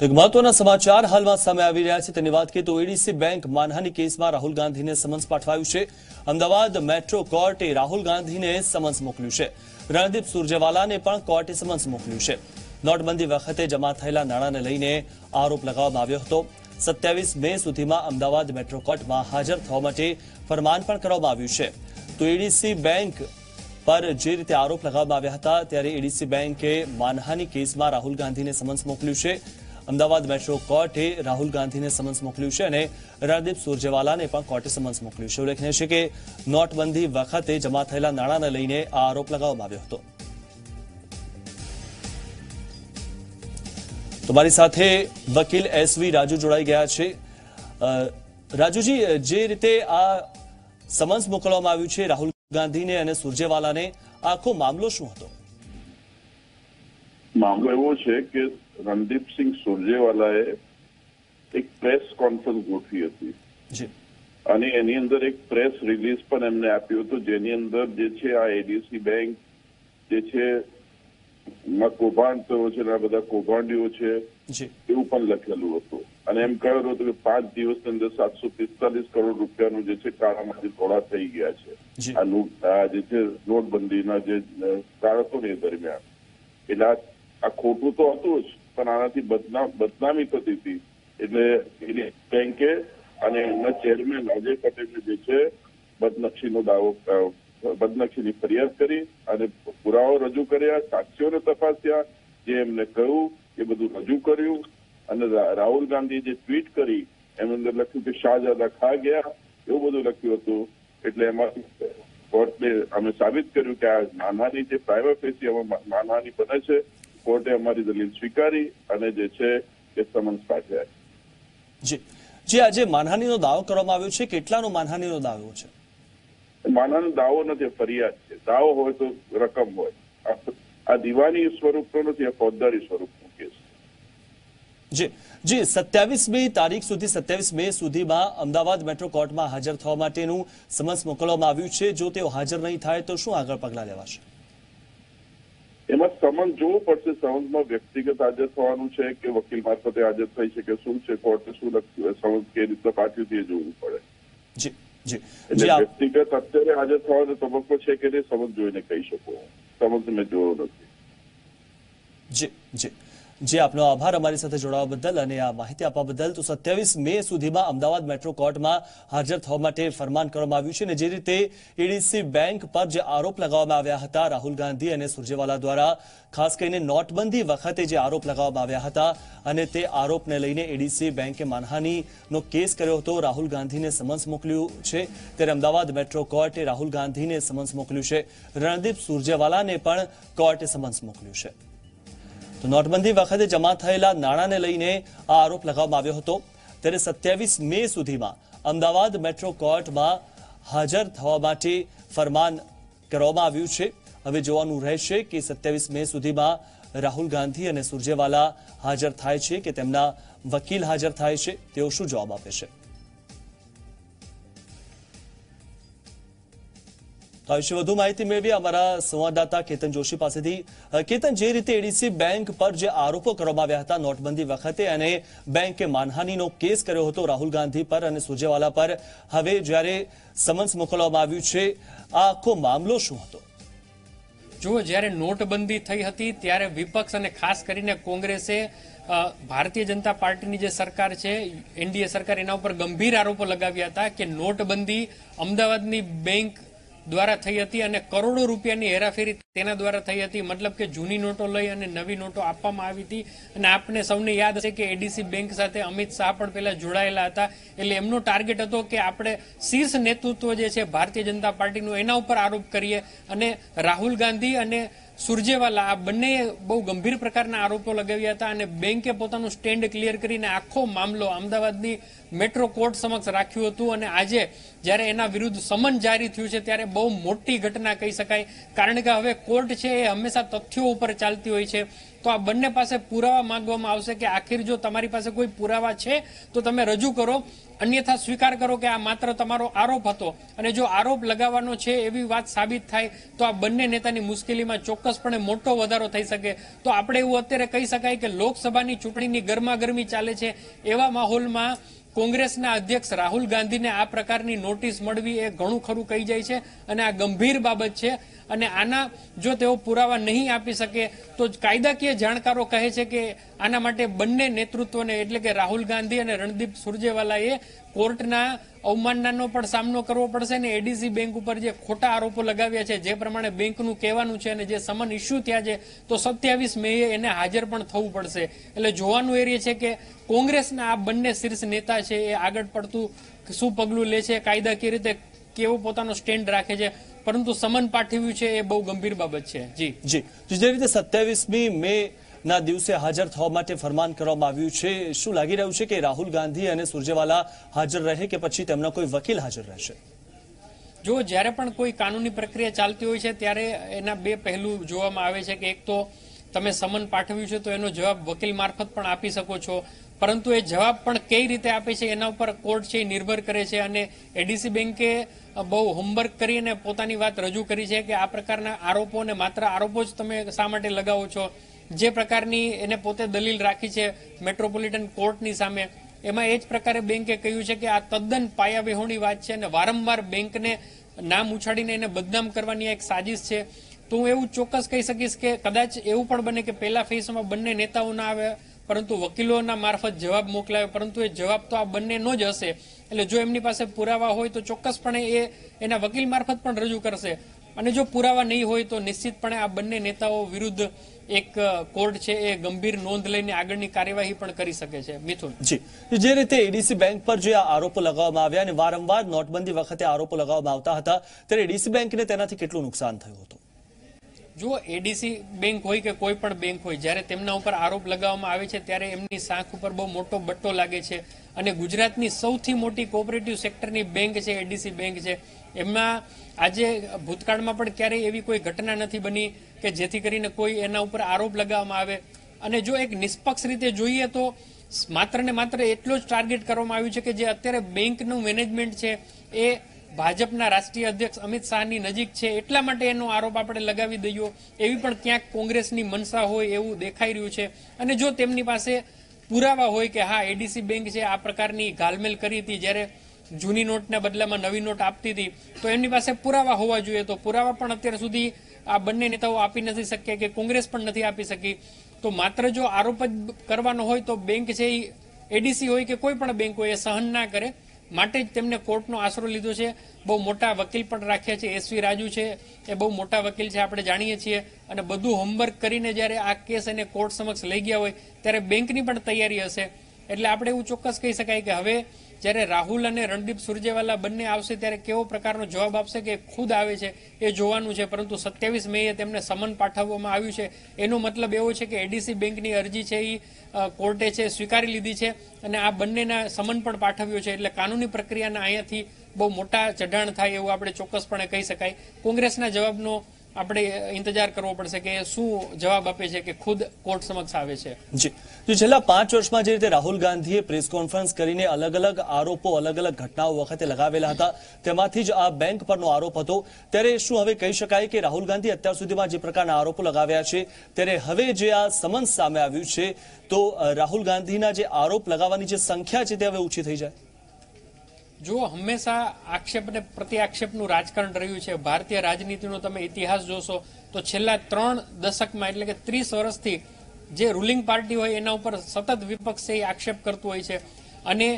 તો એક મહત્વના સમાચાર હાલમાં સામે આવી રહ્યા છે. તેની વાત કરીએ તો એડીસી બેંક માનહાની કેસમાં રાહુલ ગાંધીને સમન્સ પાઠવાયું છે. અમદાવાદ મેટ્રો કોર્ટે રાહુલ ગાંધીને સમન્સ મોકલ્યું છે. રણદીપ સુરજેવાલાને પણ કોર્ટે સમન્સ મોકલ્યું છે. નોટબંધી વખતે જમા થયેલા નાણાંને લઈને આરોપ લગાવવામાં આવ્યો હતો. સત્યાવીસ મે સુધીમાં અમદાવાદ મેટ્રો કોર્ટમાં હાજર થવા માટે ફરમાન પણ કરવામાં આવ્યું છે. તો એડીસી બેંક પર જે રીતે આરોપ લગાવવામાં આવ્યા હતા, ત્યારે એડીસી બેંકે માનહાની કેસમાં રાહુલ ગાંધીને સમન્સ મોકલ્યું છે. અમદાવાદ મેટ્રો કોર્ટે રાહુલ ગાંધીને સમન્સ મોકલ્યું છે અને રણદીપ સુરજેવાલાને પણ કોર્ટે સમન્સ મોકલ્યું છે. ઉલ્લેખનીય છે કે નોટબંધી વખતે જમા થયેલા નાણાંને લઈને આ આરોપ લગાવવામાં આવ્યો હતો. તમારી સાથે વકીલ એસવી રાજુ જોડાઈ ગયા છે. રાજુજી, જે રીતે આ સમન્સ મોકલવામાં આવ્યું છે, રાહુલ ગાંધીને અને સુરજેવાલાને, આખો મામલો શું હતો? મામલો એવો છે કે રણદીપસિંહ સુરજેવાલાએ એક પ્રેસ કોન્ફરન્સ ગોઠવી હતી અને એની અંદર એક પ્રેસ રિલીઝ પણ એમને આપ્યું હતું જેની અંદર જે છે આ એડીસી બેંક જે છે માં કૌભાંડ થયો છે આ બધા કૌભાંડીઓ છે એવું પણ લખેલું હતું અને એમ કહ્યું હતું કે પાંચ દિવસની અંદર સાતસો પિસ્તાલીસ કરોડ રૂપિયાનું જે છે કાળામાંથી થોડા થઈ ગયા છે આ જે છે નોટબંધીના જે કાળ હતો ને એ દરમિયાન એટલે આ ખોટું તો હતું જ પણ આનાથી બદનામી થતી હતી. એટલે એની બેંકે અને એમના ચેરમેન અજય પટેલને જે છે, બદનક્ષીનો દાવો બદનક્ષીની ફરિયાદ કરી અને પુરાવો રજૂ કર્યા, સાક્ષીઓને તપાસ્યા, જે એમને કહ્યું, એ બધું રજૂ કર્યું. અને રાહુલ ગાંધીએ જે ટ્વીટ કરી એમ અંદર લખ્યું કે શાહજાદા ખા ગયા, એવું બધું લખ્યું હતું. એટલે એમાંથી કોર્ટે અમે સાબિત કર્યું કે આ માનહાની જે પ્રાઇવેટ ફેસી એમાં માનહાની બને છે કોર્ટે અમારી દલીલ સ્વીકારી અને જે છે એ સમન્સ પાઠવ્યા જી. જી આજે માનહાનીનો દાવો કરવામાં આવ્યો છે. કેટલાનો માનહાનીનો દાવો છે? માનહાનો દાવો નથી ફરિયાદ છે. દાવો હોય તો રકમ હોય. આ- આ દિવાની સ્વરૂપનો નથી આ ફોજદારી સ્વરૂપનો કેસ જી. જી સત્યાવીસમી તારીખ સુધી સત્યાવીસ મે સુધીમાં અમદાવાદ મેટ્રો કોર્ટમાં હાજર થવા માટેનું સમન્સ મોકલવામાં આવ્યું છે. જો તેઓ હાજર નહીં થાય તો શું આગળ પગલાં લેવાશે? એમાં સમન્સ જોવું પડશે સમન્સમાં વ્યક્તિગત હાજર થવાનું છે કે વકીલ મારફતે હાજર થઈ છે કે શું છે કોર્ટે શું લખ્યું સમન્સ કે રીતના પાઠવ્યું છે એ જોવું પડે. જી વ્યક્તિગત અત્યારે હાજર થવાનો તબક્કો છે કે નહીં સમજ જોઈને કહી શકો સમજ મેં જોયો નથી. જી જી. જી આપનો આભાર અમારી સાથે જોડાવા બદલ અને આ માહિતી આપવા બદલ તો સત્યાવીસ મે સુધીમાં અમદાવાદ મેટ્રો કોર્ટમાં હાજર થવા માટે ફરમાન કરવામાં આવ્યું છે અને જે રીતે એડીસી બેંક પર જે આરોપ લગાવવામાં આવ્યા હતા રાહુલ ગાંધી અને સુરજેવાલા દ્વારા, ખાસ કરીને નોટબંધી વખતે જે આરોપ લગાવવામાં આવ્યા હતા અને તે આરોપને લઈને એડીસી બેંકે માનહાનીનો કેસ કર્યો હતો. રાહુલ ગાંધીને સમન્સ મોકલ્યું છે. ત્યારે અમદાવાદ મેટ્રો કોર્ટે રાહુલ ગાંધીને સમન્સ મોકલ્યું છે. રણદીપ સુરજેવાલાને પણ કોર્ટે સમન્સ મોકલ્યું છે. તો નોટબંધી વખતે જમા થયેલા નાણાંને લઈને આ આરોપ લગાવવામાં આવ્યો હતો. ત્યારે સત્યાવીસ મે સુધીમાં અમદાવાદ મેટ્રો કોર્ટમાં હાજર થવા માટે ફરમાન કરવામાં આવ્યું છે. હવે જોવાનું રહેશે કે સત્યાવીસ મે સુધીમાં રાહુલ ગાંધી અને સુરજેવાલા હાજર થાય છે કે તેમના વકીલ હાજર થાય છે. તેઓ શું જવાબ આપે છે? આ વિશે વધુ માહિતી મેળવી અમારા સંવાદદાતા કેતન જોશી પાસેથી. કેતન, જે રીતે એડીસી બેંક પર જે આરોપો કરવામાં આવ્યા હતા નોટબંધી વખતે અને બેંકે માનહાનીનો કેસ કર્યો હતો રાહુલ ગાંધી પર અને સુરજેવાલા પર, હવે જ્યારે સમન્સ મોકલવામાં આવ્યું છે આ આખો મામલો શું હતો? જુઓ, જ્યારે નોટબંધી થઈ હતી, ત્યારે વિપક્ષ અને ખાસ કરીને કોંગ્રેસે ભારતીય જનતા પાર્ટીની જે સરકાર છે, એનડીએ સરકાર, એના ઉપર ગંભીર આરોપો લગાવ્યા હતા કે નોટબંધી અમદાવાદની બેંક દ્વારા થઈ હતી અને કરોડો રૂપિયાની હેરાફેરી તેના દ્વારા થઈ હતી. મતલબ કે જૂની નોટો લઈ અને નવી નોટો આપવામાં આવી હતી. અને આપને સૌને યાદ હશે કે એડીસી બેંક સાથે અમિત શાહ પણ પહેલા જોડાયેલા હતા. એટલે એમનો ટાર્ગેટ હતો કે આપણે શીર્ષ નેતૃત્વ જે છે ભારતીય જનતા પાર્ટીનું એના ઉપર આરોપ કરીએ. અને રાહુલ ગાંધી અને સુરજેવાલા આ બંને બહુ ગંભીર પ્રકારના આરોપો લગાવ્યા હતા. અને બેંકે પોતાનું સ્ટેન્ડ ક્લિયર કરીને આખો મામલો અમદાવાદની મેટ્રો કોર્ટ સમક્ષ રાખ્યું હતું અને આજે જ્યારે એના વિરુદ્ધ સમન જારી થયું છે ત્યારે બહુ મોટી ઘટના કહી શકાય. કારણ કે હવે કોર્ટ છે એ હંમેશા તથ્યો ઉપર ચાલતી હોય છે. તો આ બંને પાસે પુરાવા માંગવામાં આવશે કે આખિર જો તમારી પાસે કોઈ પુરાવા છે, તો તમે રજૂ કરો. અન્યથા સ્વીકાર કરો કે આ માત્ર તમારો આરોપ હતો. અને જો આરોપ લગાવવાનો છે એવી વાત સાબિત થાય, તો આ બંને નેતાની મુશ્કેલીમાં ચોક્કસપણે મોટો વધારો થઈ શકે. તો આપણે એવું અત્યારે કહી શકાય કે લોકસભાની ચૂંટણીની ગરમાગરમી ચાલે છે. એવા માહોલમાં કોંગ્રેસના અધ્યક્ષ રાહુલ ગાંધીને આ પ્રકારની નોટિસ મળવી એ ઘણું ખરું કહી જાય છે અને આ ગંભીર બાબત છે. અને આના જો તેઓ પુરાવા નહીં આપી શકે તો કાયદાકીય જાણકારો કહે છે કે આના માટે બંને નેતૃત્વને એટલે કે રાહુલ ગાંધી અને રણદીપ સુરજેવાલાએ કોર્ટના અવમાનનાનો પણ સામનો કરવો પડશે અને એડીસી બેંક ઉપર જે ખોટા આરોપો લગાવ્યા છે, જે પ્રમાણે બેંકનું કહેવાનું છે અને જે સમન ઇસ્યુ થયા છે, તો સત્યાવીસ મેએ એને હાજર પણ થવું પડશે. એટલે જોવાનું એ છે કે કોંગ્રેસના આ બંને શીર્ષ નેતા છે એ આગળ પડતું શું પગલું લે છે કાયદાકીય રીતે કેવો પોતાનો સ્ટેન્ડ રાખે છે, પરંતુ સમન પાઠવ્યું છે એ બહુ ગંભીર બાબત છે. જી. જી. જે રીતે સત્યાવીસમી મે ના દિવસે હાજર થવા માટે ફરમાન કરવામાં આવ્યું છે. શું લાગી રહ્યું છે કે રાહુલ ગાંધી અને સુરજેવાલા હાજર રહે કે પછી તેમના કોઈ વકીલ હાજર રહેશે? જો જ્યારે પણ કોઈ કાનૂની પ્રક્રિયા ચાલતી હોય છે, ત્યારે એના બે પહેલું જોવામાં આવે છે કે એક તો તમે સમન પાઠવ્યું છે, તો એનો જવાબ વકીલ મારફત પણ આપી શકો છો. પરંતુ એ જવાબ પણ કઈ રીતે આપે છે, એના ઉપર કોર્ટ છે એ નિર્ભર કરે છે અને એડીસી બેન્કે બહુ હોમવર્ક કરીને પોતાની વાત રજૂ કરી છે કે આ પ્રકારના આરોપોને માત્ર આરોપો જ તમે શા માટે લગાવો છો? જે પ્રકારની એને પોતે દલીલ રાખી છે મેટ્રોપોલિટન કોર્ટની સામે, એમાં એ જ પ્રકારે બેંકે કહ્યું છે કે આ તદ્દન પાયાવિહોણી વાત છે અને વારંવાર બેંકને નામ ઉછાળીને એને બદનામ કરવાની એક સાજિશ છે. તો હું એવું ચોક્કસ કહી શકીશ કે કદાચ એવું પણ બને કે પહેલા ફેસમાં બંને નેતાઓ ના આવે, પરંતુ વકીલોના મારફત જવાબ મોકલાવે પરંતુ એ જવાબ તો આ બંનેનો જ હશે. એટલે જો એમની પાસે પુરાવા હોય તો ચોક્કસપણે એ એના વકીલ મારફત પણ રજૂ કરશે. અને જો પુરાવા નહીં હોય તો નિશ્ચિતપણે આ બંને નેતાઓ વિરુદ્ધ એક કોર્ટ છે એ ગંભીર નોંધ લઈને આગળની કાર્યવાહી પણ કરી શકે છે. મિથુન. જી. જે રીતે એડીસી બેંક પર જે આરોપો લગાવવામાં આવ્યા અને વારંવાર નોટબંધી વખતે આરોપો લગાવવામાં આવતા હતા ત્યારે એડીસી બેંકને તેનાથી કેટલું નુકસાન થયું હતું? જો એડીસી બેંક હોય કે કોઈ પણ બેંક હોય જ્યારે તેમના ઉપર આરોપ લગાવવામાં આવે છે ત્યારે એમની સાંખ ઉપર બહુ મોટો બટ્ટો લાગે છે. અને ગુજરાતની સૌથી મોટી કોઓપરેટિવ સેક્ટરની બેંક છે એડીસી બેંક છે. એમાં આજે ભૂતકાળમાં પણ ક્યારેય એવી કોઈ ઘટના નથી બની કે જેથી કરીને કોઈ એના ઉપર આરોપ લગાવવામાં આવે. અને જો એક નિષ્પક્ષ રીતે જોઈએ તો માત્ર ને માત્ર એટલો જ ટાર્ગેટ કરવામાં આવ્યું છે કે જે અત્યારે બેંકનું મેનેજમેન્ટ છે, એ ભાજપના રાષ્ટ્રીય અધ્યક્ષ અમિત શાહની નજીક છે, એટલા માટે એનો આરોપ આપણે લગાવી દઈએ. એવી પણ ક્યાંક કોંગ્રેસની મનસા હોય એવું દેખાઈ રહ્યું છે. અને જો તેમની પાસે પુરાવા હોય કે હા એડીસી બેંક છે, આ પ્રકારની ગાલમેલ કરી હતી, જ્યારે જૂની નોટના બદલામાં નવી નોટ આપતી હતી, તો એમની પાસે પુરાવા હોવા જોઈએ. તો પુરાવા પણ અત્યાર સુધી આ બંને નેતાઓ આપી નથી શક્યા કે કોંગ્રેસ પણ નથી આપી શકી. તો માત્ર જો આરોપ જ કરવાનો હોય તો બેંક છે એ એડીસી હોય કે કોઈ પણ બેંક હોય એ સહન ના કરે. માટે જ તેમને કોર્ટનો આશરો લીધો છે. બહુ મોટા વકીલ પણ રાખ્યા છે. એસવી રાજુ છે. એ બહુ મોટા વકીલ છે આપણે જાણીએ છીએ. અને બધું હોમવર્ક કરીને જ્યારે આ કેસ એને કોર્ટ સમક્ષ લઈ ગયા હોય, ત્યારે બેંકની પણ તૈયારી હશે. એટલે આપણે એવું ચોક્કસ કહી શકાય કે હવે જ્યારે રાહુલ અને રણદીપ સુરજેવાલા બંને આવશે ત્યારે કેવો પ્રકારનો જવાબ આપશે કે ખુદ આવે છે, એ જોવાનું છે, પરંતુ સત્યાવીસ મેએ તેમને સમન પાઠવવામાં આવ્યું છે. એનો મતલબ એવો છે કે એડીસી બેંકની અરજી છે એ કોર્ટે છે, સ્વીકારી લીધી છે અને આ બંનેના સમન પણ પાઠવ્યો છે. એટલે કાનૂની પ્રક્રિયાના અહીંયાથી બહુ મોટા ચઢાણ થાય એવું આપણે ચોક્કસપણે કહી શકાય. કોંગ્રેસના જવાબનો આપણે ઇંતજાર કરવો પડશે કે શું જવાબ આપે છે કે ખુદ કોર્ટ સમક્ષ આવે છે. જી. જો છેલ્લા પાંચ વર્ષમાં જે રીતે રાહુલ ગાંધીએ પ્રેસ કોન્ફરન્સ કરીને અલગ અલગ આરોપો અલગ અલગ ઘટનાઓ વખતે લગાવેલા હતા, તેમાંથી જ આ બેંક પરનો આરોપ હતો. ત્યારે શું હવે કહી શકાય કે રાહુલ ગાંધી અત્યાર સુધીમાં જે પ્રકારના આરોપો લગાવ્યા છે, ત્યારે હવે જે આ સમન્સ સામે આવ્યું છે, તો રાહુલ ગાંધીના જે આરોપ લગાવવાની જે સંખ્યા છે તે હવે ઓછી થઈ જાય. જો હંમેશા આક્ષેપ અને આક્ષેપનું રાજકારણ રહ્યું છે, ભારતીય રાજનીતિનો તમે ઇતિહાસ જોશો, તો છેલ્લા ત્રણ દશકમાં એટલે કે ત્રીસ વર્ષથી જે રૂલિંગ પાર્ટી હોય એના ઉપર સતત વિપક્ષ એ આક્ષેપ કરતું હોય છે. અને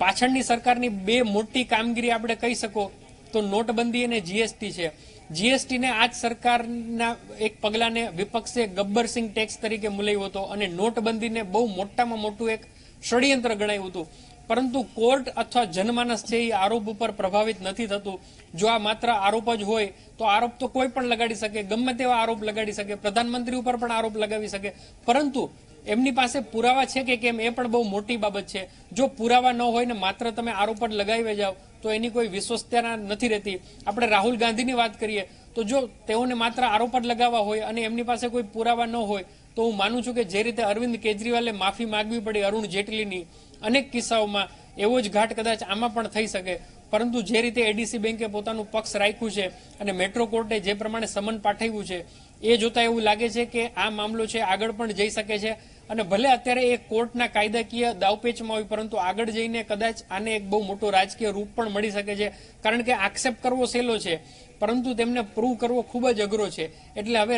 પાછળની સરકારની બે મોટી કામગીરી આપણે કહી શકો, તો નોટબંધી અને જીએસટી છે. જીએસટીને આજ સરકારના એક પગલાને વિપક્ષે ગબ્બર સિંહ ટેક્સ તરીકે મુલાવ્યો હતો અને નોટબંધીને બહુ મોટામાં મોટું એક ષડયંત્ર ગણાયું હતું. પરંતુ કોર્ટ અથવા જનમાનસ છે એ આરોપ ઉપર પ્રભાવિત નથી થતું. જો આ માત્ર આરોપ જ હોય, તો આરોપ તો કોઈ પણ લગાડી શકે. ગમે તેવા આરોપ લગાડી શકે. પ્રધાનમંત્રી ઉપર પણ આરોપ લગાવી શકે. પરંતુ એમની પાસે પુરાવા છે કે કેમ એ પણ બહુ મોટી બાબત છે. જો પુરાવા ન હોય ને માત્ર તમે આરોપ જ લગાવી જાઓ, તો એની કોઈ વિશ્વસ્તતા નથી રહેતી. આપણે રાહુલ ગાંધીની વાત કરીએ, તો જો તેઓને માત્ર આરોપ જ લગાવવા હોય અને એમની પાસે કોઈ પુરાવા ન હોય, તો હું માનું છું કે જે રીતે અરવિંદ કેજરીવાલે માફી માંગવી પડી અરુણ જેટલીની અનેક કિસ્સાઓમાં એવો જ ઘાટ કદાચ આમાં પણ થઈ શકે. પરંતુ જે રીતે એડીસી બેંકે પોતાનું પક્ષ રાખ્યું છે અને મેટ્રો કોર્ટે જે પ્રમાણે સમન પાઠવ્યું છે, એ જોતા એવું લાગે છે કે આ મામલો છે આગળ પણ જઈ શકે છે અને ભલે અત્યારે એ કોર્ટના કાયદાકીય દાવપેચમાં હોય, પરંતુ આગળ જઈને કદાચ આને એક બહુ મોટો રાજકીય રૂપ પણ મળી શકે છે. કારણ કે આક્ષેપ કરવો સહેલો છે, પરંતુ તેમને પ્રૂવ કરવો ખૂબ જ અઘરો છે. એટલે હવે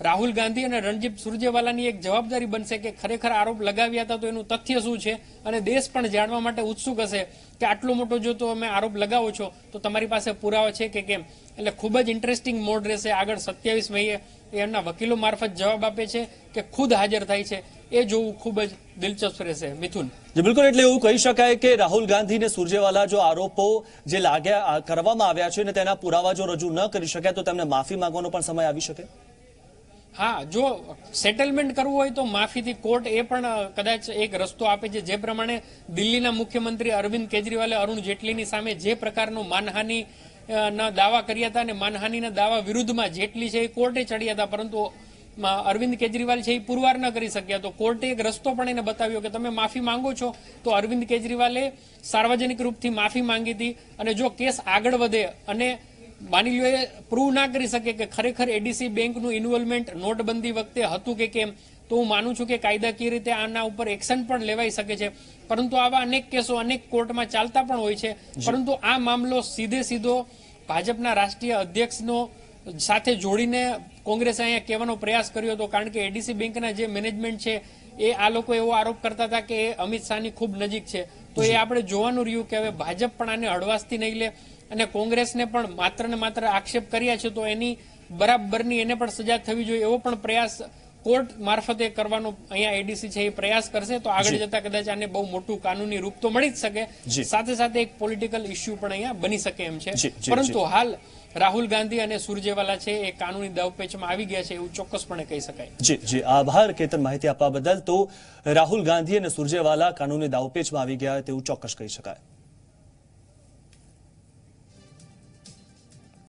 રાહુલ ગાંધી અને રણજીત સુરજેવાલાની એક જવાબદારી બનશે કે ખરેખર આરોપ લગાવ્યા હતા તો એનું તથ્ય શું છે? અને દેશ પણ જાણવા માટે ઉત્સુક હશે કે આટલો મોટો જો તો અમે આરોપ લગાવો છો, તો તમારી પાસે પુરાવા છે કે કેમ? એટલે ખૂબ જ ઇન્ટરેસ્ટિંગ મોડ રહેશે. આગળ સત્યાવીસ મઈએ એ એમના વકીલો મારફત જવાબ આપે છે કે ખુદ હાજર થાય છે. એ જોવું ખૂબ જ દિલચસ્પ રહેશે. મિથુન. બિલકુલ. એટલે એવું કહી શકાય કે રાહુલ ગાંધી ને સુરજેવાલા જો આરોપો જે લાગ્યા કરવામાં આવ્યા છે અને તેના પુરાવા જો રજૂ ન કરી શક્યા તો તેમને માફી માંગવાનો પણ સમય આવી શકે? હા, જો સેટલમેન્ટ કરવું હોય તો માફીથી કોર્ટ એ પણ કદાચ એક રસ્તો આપે છે જે પ્રમાણે દિલ્હીના મુખ્યમંત્રી અરવિંદ કેજરીવાલે અરુણ જેટલીની સામે જે પ્રકારનો માનહાનિ ના દાવા કર્યા હતા અને માનહાનિના દાવા વિરુદ્ધમાં જેટલી છે એ કોર્ટે ચડ્યા હતા, પરંતુ અરવિંદ કેજરીવાલ છે એ પુરવાર ન કરી શક્યા. તો કોર્ટે એક રસ્તો પણ એને બતાવ્યો કે તમે માફી માંગો છો. તો અરવિંદ કેજરીવાલે સાર્વજનિક રૂપથી માફી માંગી હતી અને જો કેસ આગળ વધે અને માની લો એ પ્રૂવ ના કરી શકે કે ખરેખર એડીસી બેંકનું ઇન્વોલ્વમેન્ટ નોટબંધી વખતે હતું કે કેમ તો હું માનું છું કે કાયદાકીય રીતે આના ઉપર એક્શન પણ લેવાઈ શકે છે. પરંતુ આવા અનેક કેસો અનેક કોર્ટમાં ચાલતા પણ હોય છે. પરંતુ આ મામલો સીધે સીધો ભાજપના રાષ્ટ્રીય અધ્યક્ષનો સાથે જોડીને કોંગ્રેસે અહીંયા કહેવાનો પ્રયાસ કર્યો હતો. કારણ કે એડીસી બેંકના જે મેનેજમેન્ટ છે એ આ લોકો એવો આરોપ કરતા હતા કે એ અમિત શાહની ખૂબ નજીક છે. તો એ આપણે જોવાનું રહ્યું કે હવે ભાજપ પણ આને હળવાશથી નહીં લે. અને કોંગ્રેસને પણ માત્ર ને માત્ર આક્ષેપ કર્યા છે તો એની બરાબરની એને પણ સજા થવી જોઈએ એવો પણ પ્રયાસ કોર્ટ મારફતે કરવાનો અહીંયા એડીસી છે એ પ્રયાસ કરશે તો આગળ જતા કદાચ આને બહુ મોટું કાનૂની રૂપ તો મળી જ શકે. સાથે સાથે એક પોલિટિકલ ઇસ્યુ પણ અહીંયા બની શકે એમ છે. પરંતુ હાલ રાહુલ ગાંધી અને સુરજેવાલા છે એ કાનૂની દાવપેચમાં આવી ગયા છે એવું ચોક્કસપણે કહી શકાય. જી જી. આભાર કેતન માહિતી આપવા બદલ. તો રાહુલ ગાંધી અને સુરજેવાલા કાનૂની દાવપેચમાં આવી ગયા તેવું ચોક્કસ કહી શકાય.